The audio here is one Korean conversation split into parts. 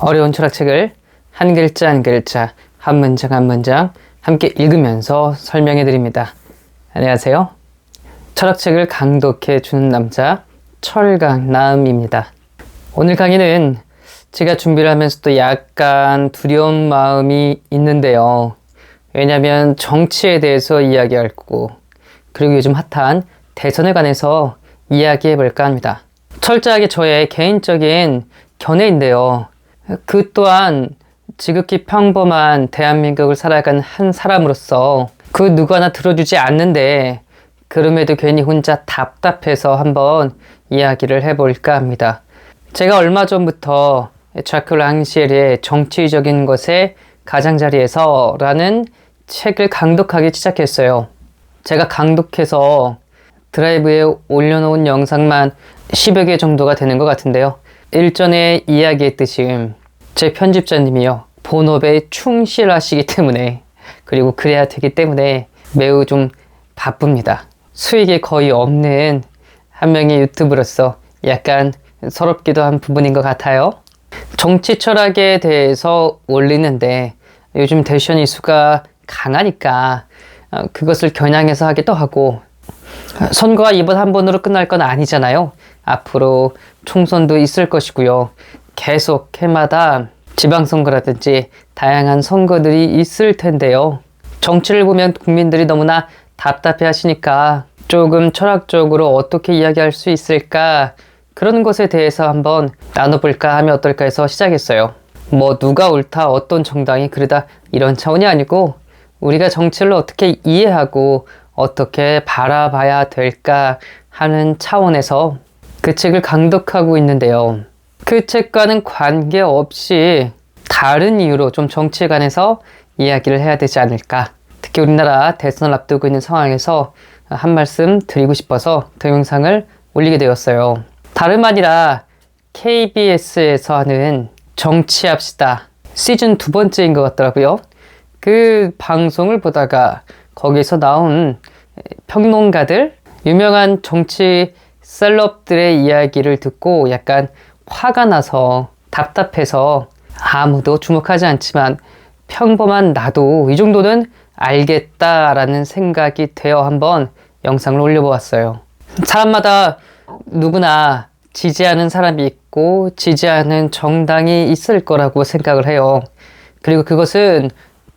어려운 철학책을 한 글자 한 글자, 한 문장 한 문장 함께 읽으면서 설명해 드립니다. 안녕하세요. 철학책을 강독해 주는 남자 철강나음입니다. 오늘 강의는 제가 준비를 하면서도 약간 두려운 마음이 있는데요. 왜냐하면 정치에 대해서 이야기할 거고 그리고 요즘 핫한 대선에 관해서 이야기해 볼까 합니다. 철저하게 저의 개인적인 견해인데요. 그 또한 지극히 평범한 대한민국을 살아간 한 사람으로서 그 누구 하나 들어주지 않는데 그럼에도 괜히 혼자 답답해서 한번 이야기를 해볼까 합니다. 제가 얼마 전부터 자크 랑시엘의 정치적인 것에 가장자리에서 라는 책을 강독하기 시작했어요. 제가 강독해서 드라이브에 올려놓은 영상만 10여 개 정도가 되는 것 같은데요. 일전에 이야기했듯이 제 편집자님이요. 본업에 충실하시기 때문에 그리고 그래야 되기 때문에 매우 좀 바쁩니다. 수익이 거의 없는 한 명의 유튜브로서 약간 서럽기도 한 부분인 것 같아요. 정치 철학에 대해서 올리는데 요즘 대션 이수가 강하니까 어, 그것을 겨냥해서 하기도 하고 선거가 이번 한 번으로 끝날 건 아니잖아요. 앞으로 총선도 있을 것이고요. 계속 해마다 지방선거라든지 다양한 선거들이 있을 텐데요. 정치를 보면 국민들이 너무나 답답해 하시니까 조금 철학적으로 어떻게 이야기할 수 있을까 그런 것에 대해서 한번 나눠볼까 하면 어떨까 해서 시작했어요. 뭐 누가 옳다 어떤 정당이 그러다 이런 차원이 아니고 우리가 정치를 어떻게 이해하고 어떻게 바라봐야 될까 하는 차원에서 그 책을 강독하고 있는데요. 그 책과는 관계없이 다른 이유로 좀 정치에 관해서 이야기를 해야 되지 않을까. 특히 우리나라 대선을 앞두고 있는 상황에서 한 말씀 드리고 싶어서 동영상을 올리게 되었어요. 다름 아니라 KBS에서 하는 정치합시다 시즌 두 번째인 것 같더라고요. 그 방송을 보다가 거기서 나온 평론가들, 유명한 정치 셀럽들의 이야기를 듣고 약간 화가 나서 답답해서 아무도 주목하지 않지만 평범한 나도 이 정도는 알겠다라는 생각이 되어 한번 영상을 올려보았어요. 사람마다 누구나 지지하는 사람이 있고 지지하는 정당이 있을 거라고 생각을 해요. 그리고 그것은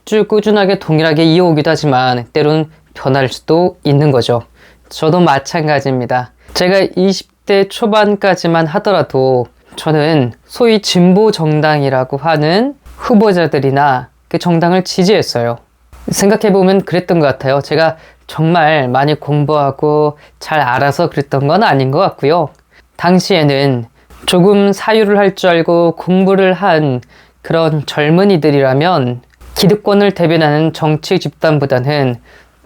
쭉 꾸준하게 동일하게 이어오기도 하지만 때론 변할 수도 있는 거죠. 저도 마찬가지입니다. 제가 20대 초반까지만 하더라도 저는 소위 진보 정당이라고 하는 후보자들이나 그 정당을 지지했어요. 생각해보면 그랬던 것 같아요. 제가 정말 많이 공부하고 잘 알아서 그랬던 건 아닌 것 같고요. 당시에는 조금 사유를 할 줄 알고 공부를 한 그런 젊은이들이라면 기득권을 대변하는 정치 집단보다는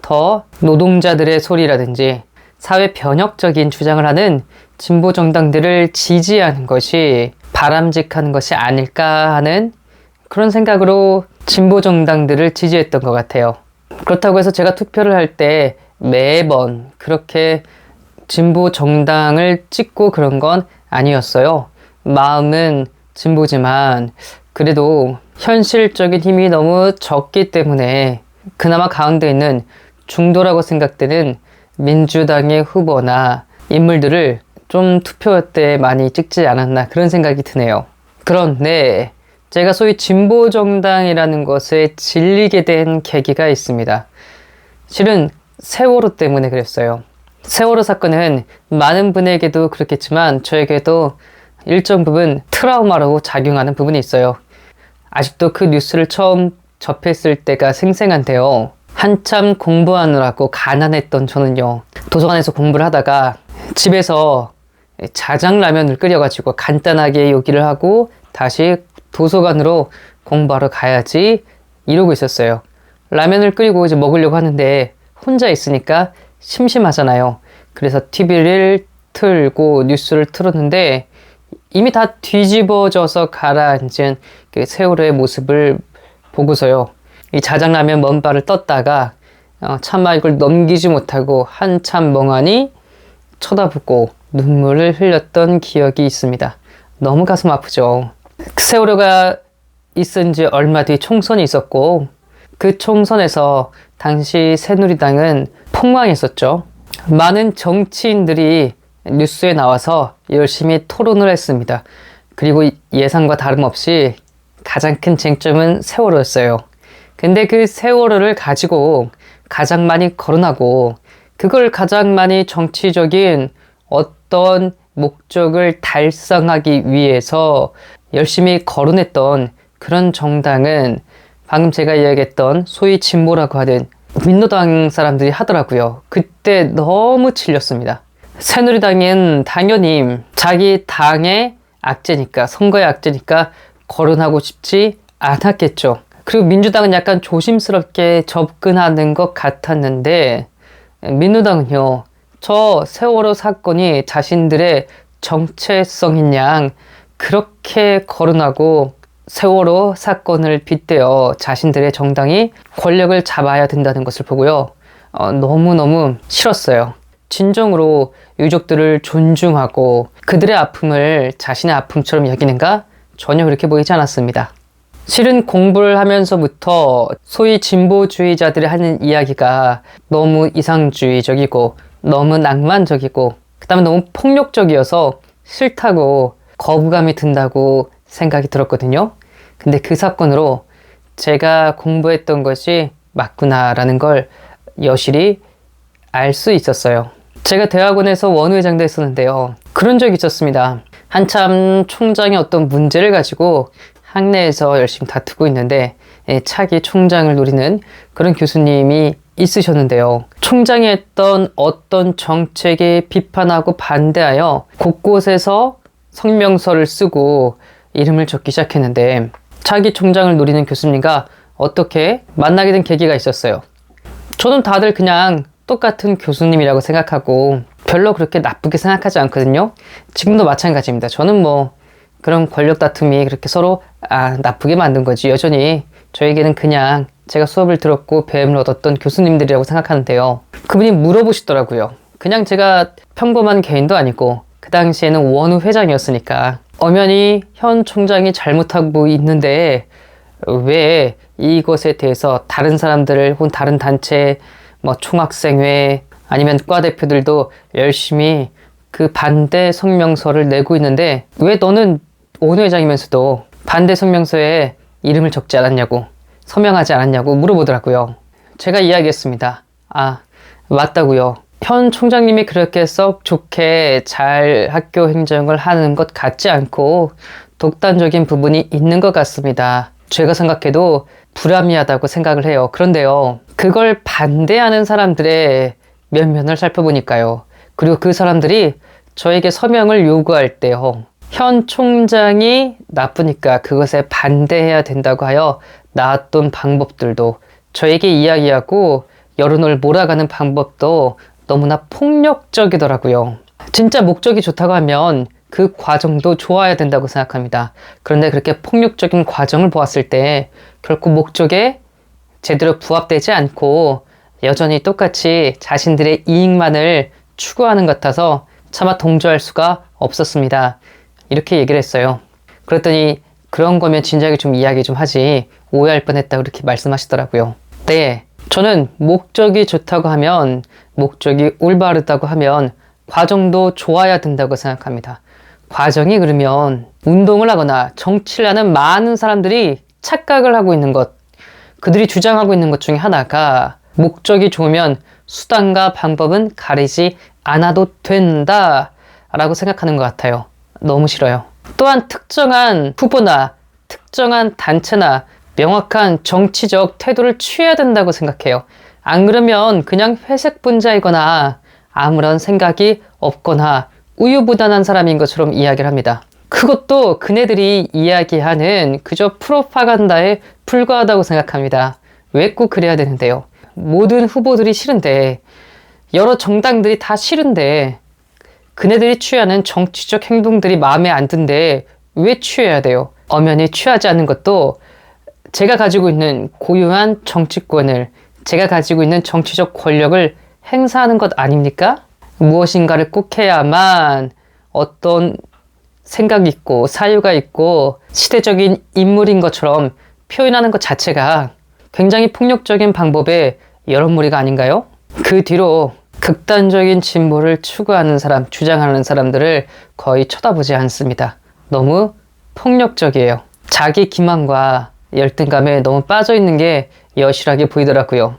더 노동자들의 소리라든지 사회 변혁적인 주장을 하는 진보 정당들을 지지하는 것이 바람직한 것이 아닐까 하는 그런 생각으로 진보 정당들을 지지했던 것 같아요. 그렇다고 해서 제가 투표를 할 때 매번 그렇게 진보 정당을 찍고 그런 건 아니었어요. 마음은 진보지만 그래도 현실적인 힘이 너무 적기 때문에 그나마 가운데 있는 중도라고 생각되는 민주당의 후보나 인물들을 좀 투표 때 많이 찍지 않았나 그런 생각이 드네요. 그런데 제가 소위 진보 정당이라는 것에 질리게 된 계기가 있습니다. 실은 세월호 때문에 그랬어요. 세월호 사건은 많은 분에게도 그렇겠지만 저에게도 일정 부분 트라우마로 작용하는 부분이 있어요. 아직도 그 뉴스를 처음 접했을 때가 생생한데요. 한참 공부하느라고 가난했던 저는요. 도서관에서 공부를 하다가 집에서 자장라면을 끓여가지고 간단하게 요기를 하고 다시 도서관으로 공부하러 가야지 이러고 있었어요. 라면을 끓이고 이제 먹으려고 하는데 혼자 있으니까 심심하잖아요. 그래서 TV를 틀고 뉴스를 틀었는데 이미 다 뒤집어져서 가라앉은 그 세월호의 모습을 보고서요. 이 자장라면 먼발을 떴다가 어, 차마 이걸 넘기지 못하고 한참 멍하니 쳐다보고 눈물을 흘렸던 기억이 있습니다. 너무 가슴 아프죠. 세월호가 있은 지 얼마 뒤 총선이 있었고 그 총선에서 당시 새누리당은 폭망했었죠. 많은 정치인들이 뉴스에 나와서 열심히 토론을 했습니다. 그리고 예상과 다름없이 가장 큰 쟁점은 세월호였어요. 근데 그 세월호를 가지고 가장 많이 거론하고 그걸 가장 많이 정치적인 어떤 목적을 달성하기 위해서 열심히 거론했던 그런 정당은 방금 제가 이야기했던 소위 진보라고 하는 민노당 사람들이 하더라고요. 그때 너무 질렸습니다. 새누리당은 당연히 자기 당의 악재니까 선거의 악재니까 거론하고 싶지 않았겠죠. 그리고 민주당은 약간 조심스럽게 접근하는 것 같았는데 민주당은요. 저 세월호 사건이 자신들의 정체성인 양 그렇게 거론하고 세월호 사건을 빗대어 자신들의 정당이 권력을 잡아야 된다는 것을 보고요. 어, 너무너무 싫었어요. 진정으로 유족들을 존중하고 그들의 아픔을 자신의 아픔처럼 여기는가? 전혀 그렇게 보이지 않았습니다. 실은 공부를 하면서부터 소위 진보주의자들이 하는 이야기가 너무 이상주의적이고 너무 낭만적이고 그 다음에 너무 폭력적이어서 싫다고 거부감이 든다고 생각이 들었거든요. 근데 그 사건으로 제가 공부했던 것이 맞구나라는 걸 여실히 알 수 있었어요. 제가 대학원에서 원회장도 했었는데요. 그런 적이 있었습니다. 한참 총장이 어떤 문제를 가지고 학내에서 열심히 다투고 있는데 예, 차기 총장을 노리는 그런 교수님이 있으셨는데요. 총장이 했던 어떤 정책에 비판하고 반대하여 곳곳에서 성명서를 쓰고 이름을 적기 시작했는데 차기 총장을 노리는 교수님과 어떻게 만나게 된 계기가 있었어요. 저는 다들 그냥 똑같은 교수님이라고 생각하고 별로 그렇게 나쁘게 생각하지 않거든요. 지금도 마찬가지입니다. 저는 뭐 그런 권력 다툼이 그렇게 서로 아, 나쁘게 만든 거지. 여전히 저에게는 그냥 제가 수업을 들었고 배움을 얻었던 교수님들이라고 생각하는데요. 그분이 물어보시더라고요. 그냥 제가 평범한 개인도 아니고 그 당시에는 원우 회장이었으니까 엄연히 현 총장이 잘못하고 있는데 왜 이것에 대해서 다른 사람들을 혹은 다른 단체 뭐 총학생회 아니면 과 대표들도 열심히 그 반대 성명서를 내고 있는데 왜 너는 원 회장이면서도 반대 성명서에 이름을 적지 않았냐고 서명하지 않았냐고 물어보더라고요. 제가 이야기했습니다. 아 맞다고요. 현 총장님이 그렇게 썩 좋게 잘 학교 행정을 하는 것 같지 않고 독단적인 부분이 있는 것 같습니다. 제가 생각해도 불합리하다고 생각을 해요. 그런데요, 그걸 반대하는 사람들의 면면을 살펴보니까요. 그리고 그 사람들이 저에게 서명을 요구할 때요. 현 총장이 나쁘니까 그것에 반대해야 된다고 하여 나왔던 방법들도 저에게 이야기하고 여론을 몰아가는 방법도 너무나 폭력적이더라고요. 진짜 목적이 좋다고 하면 그 과정도 좋아야 된다고 생각합니다. 그런데 그렇게 폭력적인 과정을 보았을 때 결코 목적에 제대로 부합되지 않고 여전히 똑같이 자신들의 이익만을 추구하는 것 같아서 차마 동조할 수가 없었습니다. 이렇게 얘기를 했어요. 그랬더니 그런 거면 진작에 좀 이야기 좀 하지 오해할 뻔했다 그렇게 말씀하시더라고요. 네, 저는 목적이 좋다고 하면 목적이 올바르다고 하면 과정도 좋아야 된다고 생각합니다. 과정이 그러면 운동을 하거나 정치를 하는 많은 사람들이 착각을 하고 있는 것, 그들이 주장하고 있는 것 중에 하나가 목적이 좋으면 수단과 방법은 가리지 않아도 된다 라고 생각하는 것 같아요. 너무 싫어요. 또한 특정한 후보나 특정한 단체나 명확한 정치적 태도를 취해야 된다고 생각해요. 안 그러면 그냥 회색 분자이거나 아무런 생각이 없거나 우유부단한 사람인 것처럼 이야기를 합니다. 그것도 그네들이 이야기하는 그저 프로파간다에 불과하다고 생각합니다. 왜 꼭 그래야 되는데요? 모든 후보들이 싫은데, 여러 정당들이 다 싫은데, 그네들이 취하는 정치적 행동들이 마음에 안 든데, 왜 취해야 돼요? 엄연히 취하지 않는 것도 제가 가지고 있는 고유한 정치권을, 제가 가지고 있는 정치적 권력을 행사하는 것 아닙니까? 무엇인가를 꼭 해야만 어떤 생각 있고 사유가 있고 시대적인 인물인 것처럼 표현하는 것 자체가 굉장히 폭력적인 방법의 여론몰이가 아닌가요? 그 뒤로 극단적인 진보를 추구하는 사람, 주장하는 사람들을 거의 쳐다보지 않습니다. 너무 폭력적이에요. 자기 기만과 열등감에 너무 빠져 있는 게 여실하게 보이더라고요.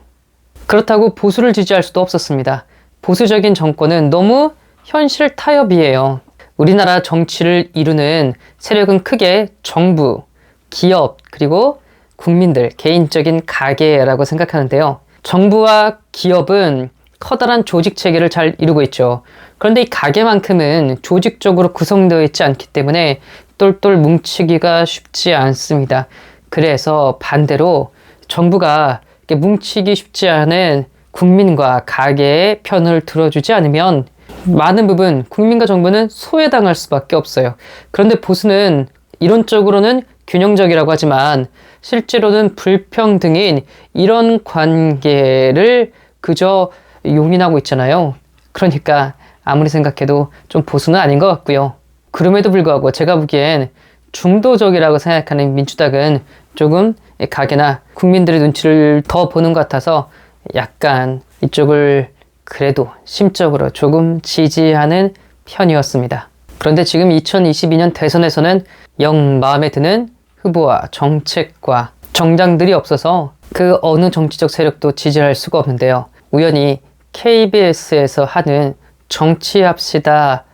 그렇다고 보수를 지지할 수도 없었습니다. 보수적인 정권은 너무 현실 타협이에요. 우리나라 정치를 이루는 세력은 크게 정부, 기업, 그리고 국민들, 개인적인 가계라고 생각하는데요. 정부와 기업은 커다란 조직 체계를 잘 이루고 있죠. 그런데 이 가게만큼은 조직적으로 구성되어 있지 않기 때문에 똘똘 뭉치기가 쉽지 않습니다. 그래서 반대로 정부가 뭉치기 쉽지 않은 국민과 가게의 편을 들어주지 않으면 많은 부분 국민과 정부는 소외당할 수밖에 없어요. 그런데 보수는 이론적으로는 균형적이라고 하지만 실제로는 불평등인 이런 관계를 그저 용인하고 있잖아요. 그러니까 아무리 생각해도 좀 보수는 아닌 것 같고요. 그럼에도 불구하고 제가 보기엔 중도적이라고 생각하는 민주당은 조금 가게나 국민들의 눈치를 더 보는 것 같아서 약간 이쪽을 그래도 심적으로 조금 지지하는 편이었습니다. 그런데 지금 2022년 대선에서는 영 마음에 드는 후보와 정책과 정당들이 없어서 그 어느 정치적 세력도 지지할 수가 없는데요. 우연히 KBS에서 하는 정치합시다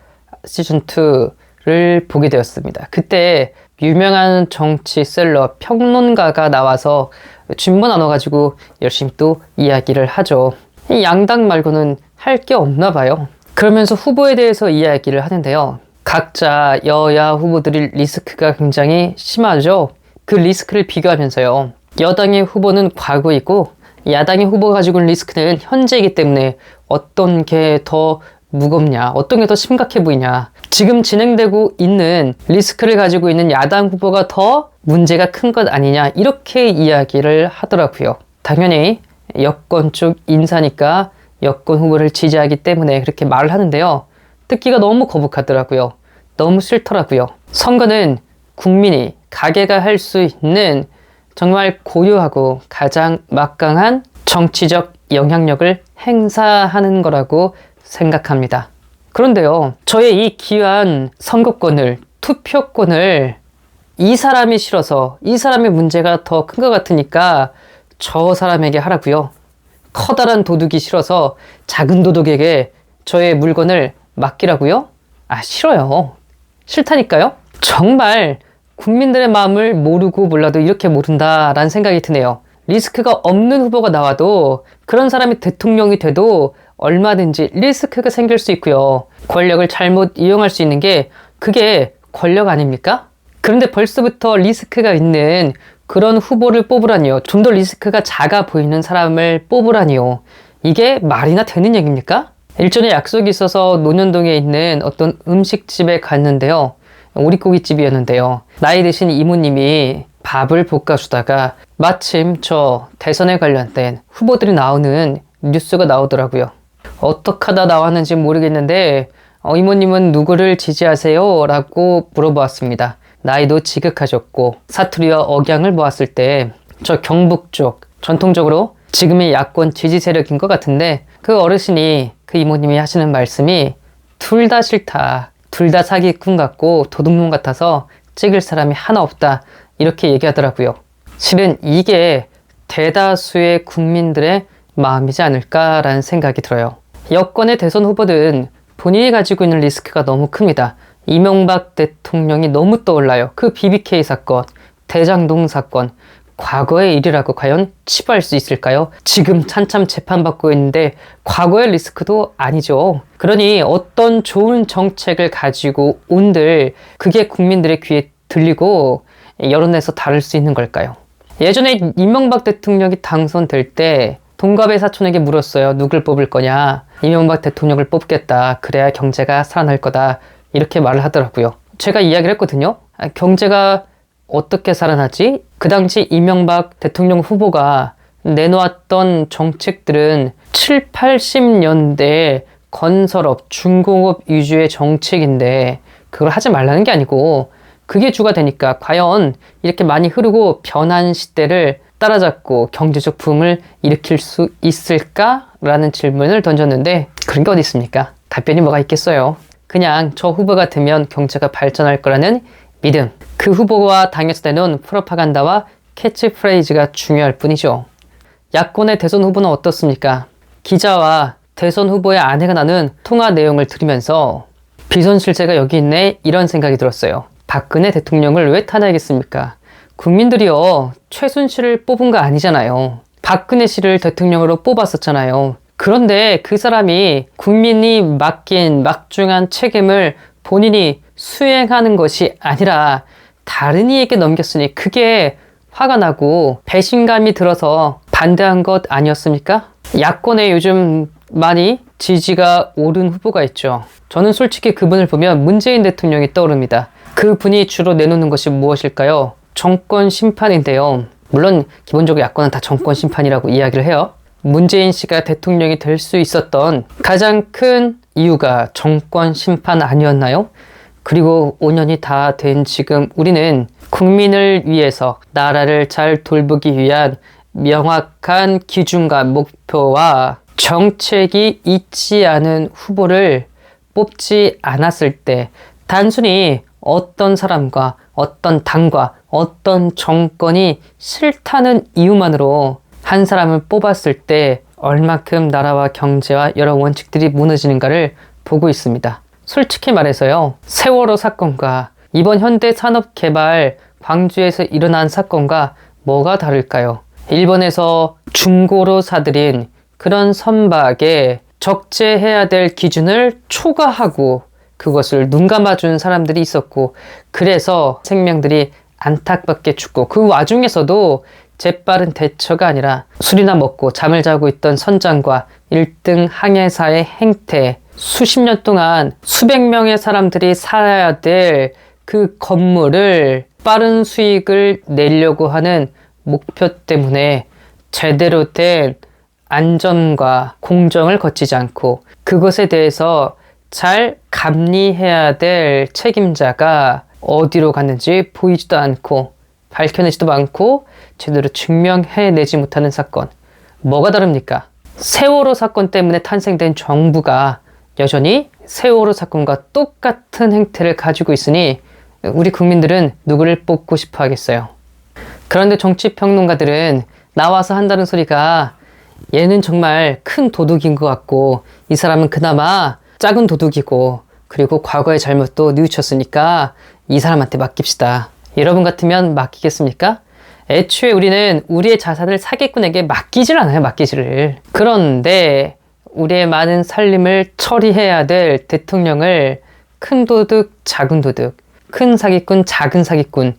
시즌2를 보게 되었습니다. 그때 유명한 정치 셀러 평론가가 나와서 질문 나눠가지고 열심히 또 이야기를 하죠. 이 양당 말고는 할 게 없나 봐요. 그러면서 후보에 대해서 이야기를 하는데요. 각자 여야 후보들이 리스크가 굉장히 심하죠. 그 리스크를 비교하면서요. 여당의 후보는 과거이고 야당의 후보가 가지고 있는 리스크는 현재이기 때문에 어떤 게 더 무겁냐, 어떤 게 더 심각해 보이냐. 지금 진행되고 있는 리스크를 가지고 있는 야당 후보가 더 문제가 큰 것 아니냐. 이렇게 이야기를 하더라고요. 당연히 여권 쪽 인사니까 여권 후보를 지지하기 때문에 그렇게 말을 하는데요. 듣기가 너무 거북하더라고요. 너무 싫더라고요. 선거는 국민이 가게가 할 수 있는 정말 고유하고 가장 막강한 정치적 영향력을 행사하는 거라고 생각합니다. 그런데요, 저의 이 귀한 선거권을, 투표권을 이 사람이 싫어서 이 사람의 문제가 더 큰 것 같으니까 저 사람에게 하라고요. 커다란 도둑이 싫어서 작은 도둑에게 저의 물건을 맡기라고요? 아, 싫어요. 싫다니까요? 정말 국민들의 마음을 모르고 몰라도 이렇게 모른다라는 생각이 드네요. 리스크가 없는 후보가 나와도 그런 사람이 대통령이 돼도 얼마든지 리스크가 생길 수 있고요. 권력을 잘못 이용할 수 있는 게 그게 권력 아닙니까? 그런데 벌써부터 리스크가 있는 그런 후보를 뽑으라니요. 좀 더 리스크가 작아 보이는 사람을 뽑으라니요. 이게 말이나 되는 얘기입니까? 일전에 약속이 있어서 논현동에 있는 어떤 음식집에 갔는데요. 오리고기집이었는데요. 나이 드신 이모님이 밥을 볶아주다가 마침 저 대선에 관련된 후보들이 나오는 뉴스가 나오더라고요. 어떻게 하다 나왔는지 모르겠는데 어, 이모님은 누구를 지지하세요? 라고 물어보았습니다. 나이도 지극하셨고 사투리와 억양을 보았을 때 저 경북 쪽 전통적으로 지금의 야권 지지 세력인 것 같은데 그 어르신이 그 이모님이 하시는 말씀이 둘 다 싫다. 둘 다 사기꾼 같고 도둑놈 같아서 찍을 사람이 하나 없다. 이렇게 얘기하더라고요. 실은 이게 대다수의 국민들의 마음이지 않을까라는 생각이 들어요. 여권의 대선 후보들은 본인이 가지고 있는 리스크가 너무 큽니다. 이명박 대통령이 너무 떠올라요. 그 BBK 사건, 대장동 사건, 과거의 일이라고 과연 치부할 수 있을까요? 지금 찬참 재판받고 있는데 과거의 리스크도 아니죠. 그러니 어떤 좋은 정책을 가지고 온들 그게 국민들의 귀에 들리고 여론에서 다룰 수 있는 걸까요? 예전에 이명박 대통령이 당선될 때 동갑의 사촌에게 물었어요. 누굴 뽑을 거냐? 이명박 대통령을 뽑겠다. 그래야 경제가 살아날 거다. 이렇게 말을 하더라고요. 제가 이야기를 했거든요. 아, 경제가 어떻게 살아나지? 그 당시 이명박 대통령 후보가 내놓았던 정책들은 7, 80년대 건설업, 중공업 위주의 정책인데 그걸 하지 말라는 게 아니고 그게 주가 되니까 과연 이렇게 많이 흐르고 변한 시대를 따라잡고 경제적 붐을 일으킬 수 있을까라는 질문을 던졌는데 그런 게 어디 있습니까? 답변이 뭐가 있겠어요? 그냥 저 후보가 되면 경제가 발전할 거라는 믿음. 그 후보와 당에서 내놓은 프로파간다와 캐치프레이즈가 중요할 뿐이죠. 야권의 대선 후보는 어떻습니까? 기자와 대선 후보의 아내가 나눈 통화 내용을 들으면서 비선실세가 여기 있네 이런 생각이 들었어요. 박근혜 대통령을 왜 탄핵했습니까? 국민들이요 최순실을 뽑은 거 아니잖아요. 박근혜 씨를 대통령으로 뽑았었잖아요. 그런데 그 사람이 국민이 맡긴 막중한 책임을 본인이 수행하는 것이 아니라 다른 이에게 넘겼으니 그게 화가 나고 배신감이 들어서 반대한 것 아니었습니까? 야권에 요즘 많이 지지가 오른 후보가 있죠. 저는 솔직히 그분을 보면 문재인 대통령이 떠오릅니다. 그 분이 주로 내놓는 것이 무엇일까요? 정권 심판인데요. 물론 기본적으로 야권은 다 정권 심판이라고 이야기를 해요. 문재인 씨가 대통령이 될 수 있었던 가장 큰 이유가 정권 심판 아니었나요? 그리고 5년이 다 된 지금 우리는 국민을 위해서 나라를 잘 돌보기 위한 명확한 기준과 목표와 정책이 있지 않은 후보를 뽑지 않았을 때 단순히 어떤 사람과 어떤 당과 어떤 정권이 싫다는 이유만으로 한 사람을 뽑았을 때 얼마큼 나라와 경제와 여러 원칙들이 무너지는가를 보고 있습니다. 솔직히 말해서요, 세월호 사건과 이번 현대 산업 개발 광주에서 일어난 사건과 뭐가 다를까요? 일본에서 중고로 사들인 그런 선박에 적재해야 될 기준을 초과하고 그것을 눈 감아준 사람들이 있었고 그래서 생명들이 안타깝게 죽고 그 와중에서도 재빠른 대처가 아니라 술이나 먹고 잠을 자고 있던 선장과 1등 항해사의 행태 수십 년 동안 수백 명의 사람들이 살아야 될 그 건물을 빠른 수익을 내려고 하는 목표 때문에 제대로 된 안전과 공정을 거치지 않고 그것에 대해서 잘 감리해야 될 책임자가 어디로 갔는지 보이지도 않고 밝혀내지도 않고 제대로 증명해내지 못하는 사건. 뭐가 다릅니까? 세월호 사건 때문에 탄생된 정부가 여전히 세월호 사건과 똑같은 행태를 가지고 있으니 우리 국민들은 누구를 뽑고 싶어 하겠어요. 그런데 정치평론가들은 나와서 한다는 소리가 얘는 정말 큰 도둑인 것 같고 이 사람은 그나마 작은 도둑이고 그리고 과거의 잘못도 뉘우쳤으니까 이 사람한테 맡깁시다. 여러분 같으면 맡기겠습니까? 애초에 우리는 우리의 자산을 사기꾼에게 맡기질 않아요, 맡기지를. 그런데 우리의 많은 살림을 처리해야 될 대통령을 큰 도둑, 작은 도둑, 큰 사기꾼, 작은 사기꾼,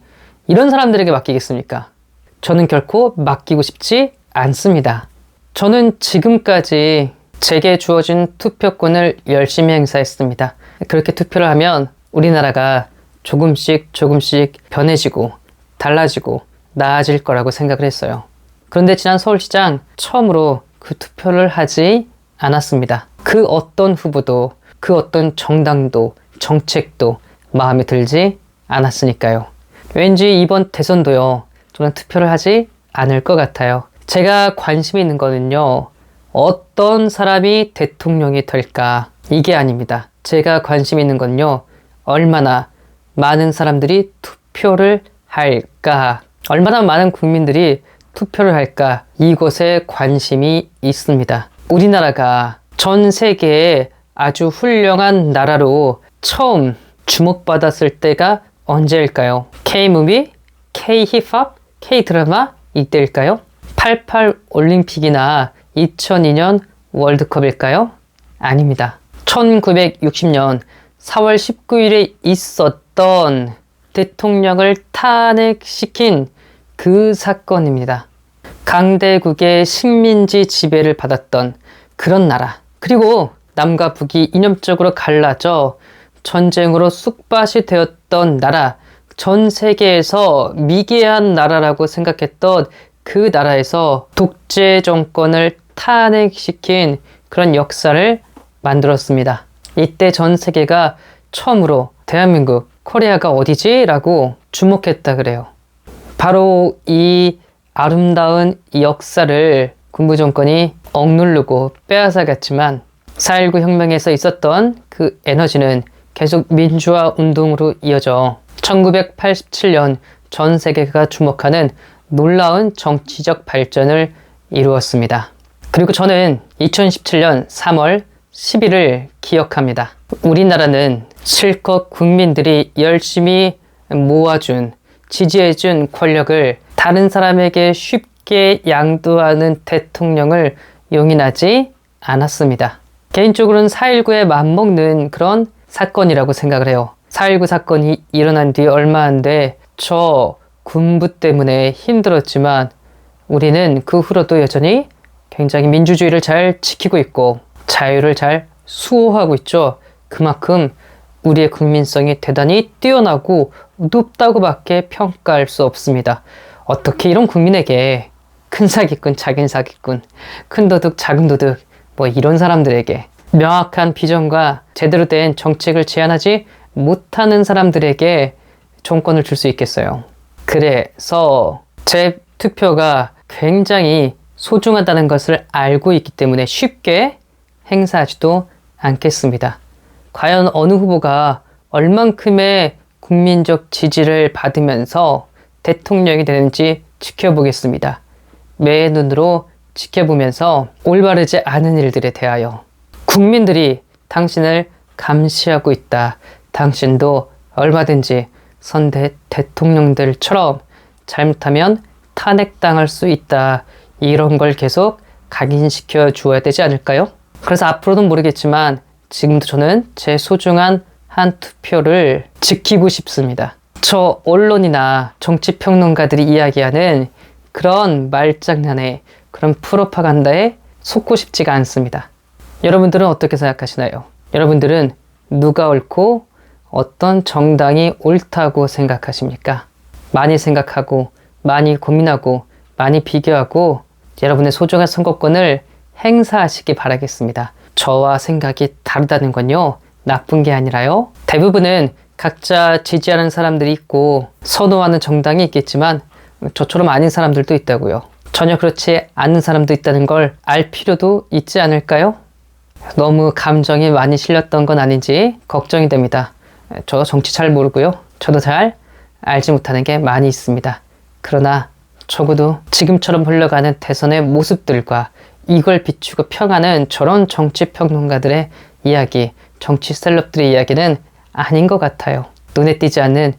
이런 사람들에게 맡기겠습니까? 저는 결코 맡기고 싶지 않습니다. 저는 지금까지 제게 주어진 투표권을 열심히 행사했습니다. 그렇게 투표를 하면 우리나라가 조금씩 조금씩 변해지고 달라지고 나아질 거라고 생각을 했어요. 그런데 지난 서울시장 처음으로 그 투표를 하지 않았습니다. 그 어떤 후보도 그 어떤 정당도 정책도 마음에 들지 않았으니까요. 왠지 이번 대선도요. 저는 투표를 하지 않을 것 같아요. 제가 관심 있는 거는요. 어떤 사람이 대통령이 될까? 이게 아닙니다. 제가 관심 있는 건요. 얼마나 많은 사람들이 투표를 할까? 얼마나 많은 국민들이 투표를 할까? 이곳에 관심이 있습니다. 우리나라가 전 세계에 아주 훌륭한 나라로 처음 주목받았을 때가 언제일까요? K-무비, K-힙합, K-드라마 이때일까요? 88 올림픽이나 2002년 월드컵일까요? 아닙니다. 1960년 4월 19일에 있었던 대통령을 탄핵시킨 그 사건입니다. 강대국의 식민지 지배를 받았던 그런 나라. 그리고 남과 북이 이념적으로 갈라져 전쟁으로 쑥밭이 되었던 나라. 전 세계에서 미개한 나라라고 생각했던 그 나라에서 독재 정권을 탄핵시킨 그런 역사를 만들었습니다. 이때 전 세계가 처음으로 대한민국, 코리아가 어디지? 라고 주목했다 그래요. 바로 이 아름다운 역사를 군부 정권이 억누르고 빼앗아갔지만 4.19 혁명에서 있었던 그 에너지는 계속 민주화 운동으로 이어져 1987년 전 세계가 주목하는 놀라운 정치적 발전을 이루었습니다. 그리고 저는 2017년 3월 10일을 기억합니다. 우리나라는 실컷 국민들이 열심히 모아준, 지지해준 권력을 다른 사람에게 쉽게 양도하는 대통령을 용인하지 않았습니다. 개인적으로는 4.19에 맞먹는 그런 사건이라고 생각을 해요. 4.19 사건이 일어난 뒤 얼마 안 돼 저 군부 때문에 힘들었지만 우리는 그 후로도 여전히 굉장히 민주주의를 잘 지키고 있고 자유를 잘 수호하고 있죠. 그만큼 우리의 국민성이 대단히 뛰어나고 높다고밖에 평가할 수 없습니다. 어떻게 이런 국민에게 큰 사기꾼, 작은 사기꾼, 큰 도둑, 작은 도둑, 뭐 이런 사람들에게 명확한 비전과 제대로 된 정책을 제안하지 못하는 사람들에게 정권을 줄 수 있겠어요. 그래서 제 투표가 굉장히 소중하다는 것을 알고 있기 때문에 쉽게 행사하지도 않겠습니다. 과연 어느 후보가 얼만큼의 국민적 지지를 받으면서 대통령이 되는지 지켜보겠습니다. 매의 눈으로 지켜보면서 올바르지 않은 일들에 대하여 국민들이 당신을 감시하고 있다. 당신도 얼마든지 선대 대통령들처럼 잘못하면 탄핵당할 수 있다. 이런 걸 계속 각인시켜 주어야 되지 않을까요? 그래서 앞으로는 모르겠지만 지금도 저는 제 소중한 한 투표를 지키고 싶습니다. 저 언론이나 정치 평론가들이 이야기하는 그런 말장난에 그런 프로파간다에 속고 싶지가 않습니다. 여러분들은 어떻게 생각하시나요? 여러분들은 누가 옳고 어떤 정당이 옳다고 생각하십니까? 많이 생각하고 많이 고민하고 많이 비교하고 여러분의 소중한 선거권을 행사하시기 바라겠습니다. 저와 생각이 다르다는 건요, 나쁜 게 아니라요. 대부분은 각자 지지하는 사람들이 있고 선호하는 정당이 있겠지만 저처럼 아닌 사람들도 있다고요. 전혀 그렇지 않은 사람도 있다는 걸 알 필요도 있지 않을까요? 너무 감정이 많이 실렸던 건 아닌지 걱정이 됩니다. 저 정치 잘 모르고요. 저도 잘 알지 못하는 게 많이 있습니다. 그러나 적어도 지금처럼 흘러가는 대선의 모습들과 이걸 비추고 평하는 저런 정치 평론가들의 이야기, 정치 셀럽들의 이야기는 아닌 것 같아요. 눈에 띄지 않는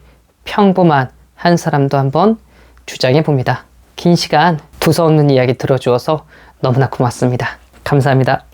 평범한 한 사람도 한번 주장해 봅니다. 긴 시간 두서없는 이야기 들어주어서 너무나 고맙습니다. 감사합니다.